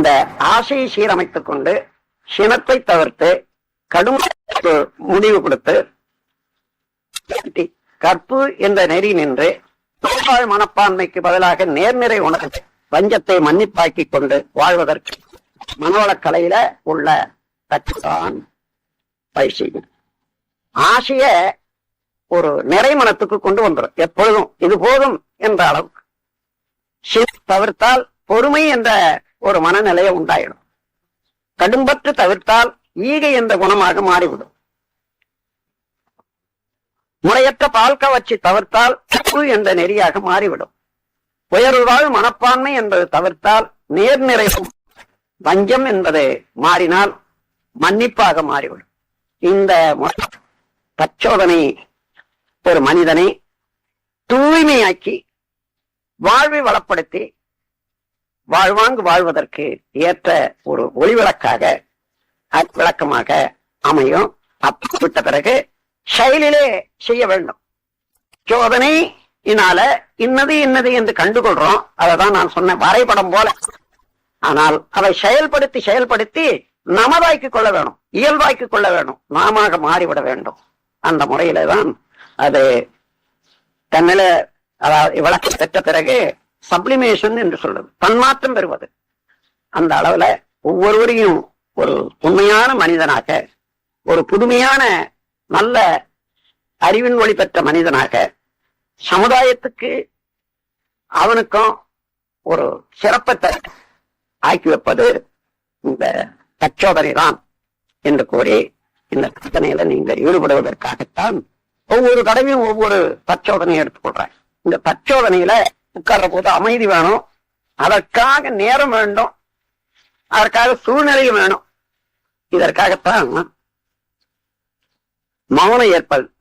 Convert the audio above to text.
இந்த ஆசையை சீரமைத்துக் கொண்டு சினத்தை தவிர்த்து கடும் முடிவு கொடுத்து கற்பு என்ற நெறி நின்று நோயாள் மனப்பான்மைக்கு பதிலாக நேர்நிறை உணர்வு வஞ்சத்தை மன்னிப்பாக்கிக் கொண்டு வாழ்வதற்கு மனோளக் கலையில உள்ள கற்றுத்தான் பயிற்சி. ஆசைய ஒரு நிறைமனத்துக்கு கொண்டு வந்துடும் எப்பொழுதும் இது போதும் என்ற அளவுக்கு. தவிர்த்தால் பொறுமை என்ற ஒரு மனநிலையை உண்டாயிடும். கடும்பற்று தவிர்த்தால் ஈகை என்ற குணமாக மாறிவிடும். முறையற்ற பால் கவர்ச்சி தவிர்த்தால் தப்பு என்ற நெறியாக மாறிவிடும். உயர்வுவாழ் மனப்பான்மை என்பது தவிர்த்தால் நேர்நிறைவும் வஞ்சம் என்பது மாறினால் மன்னிப்பாக மாறிவிடும். இந்த முறை பச்சோதனை ஒரு மனிதனை தூய்மையாக்கி வாழ்வை வளப்படுத்தி வாழ்வாங்கு வாழ்வதற்கு ஏற்ற ஒரு ஒளிவிளக்காக விளக்கமாக அமையும். விட்ட பிறகு செயலிலே செய்ய வேண்டும். சோதனை இனால இன்னது இன்னது என்று கண்டுகொள்றோம். அததான் நான் சொன்ன வரைபடம் போல. ஆனால் அதை செயல்படுத்தி செயல்படுத்தி நமதாய்க்கு கொள்ள வேணும். இயல்பாய்க்கு கொள்ள வேணும். நாம மாறிவிட வேண்டும். அந்த முறையில தான் அது தன்னில அதாவது விளக்கம் பெற்ற பிறகு சப்ளிமேஷன் என்று சொல்றது. தன்மாற்றம் பெறுவது. அந்த அளவுல ஒவ்வொருவரையும் ஒரு உண்மையான மனிதனாக ஒரு புதுமையான நல்ல அறிவின் ஒளி பெற்ற மனிதனாக சமுதாயத்துக்கு அவனுக்கும் ஒரு சிறப்பத்தை ஆக்கி வைப்பது இந்த தச்சோதனை தான் என்று கூறி இந்த பிரச்சனையில நீங்கள் ஈடுபடுவதற்காகத்தான் ஒவ்வொரு தடவையும் ஒவ்வொரு தச்சோதனையை எடுத்துக்கொள்றேன். இந்த தச்சோதனையில உட்கார்ற போது அமைதி வேணும். அதற்காக நேரம் வேண்டும். அதற்காக சூழ்நிலையும் வேணும். இதற்காகத்தான் மௌன ஏற்பல்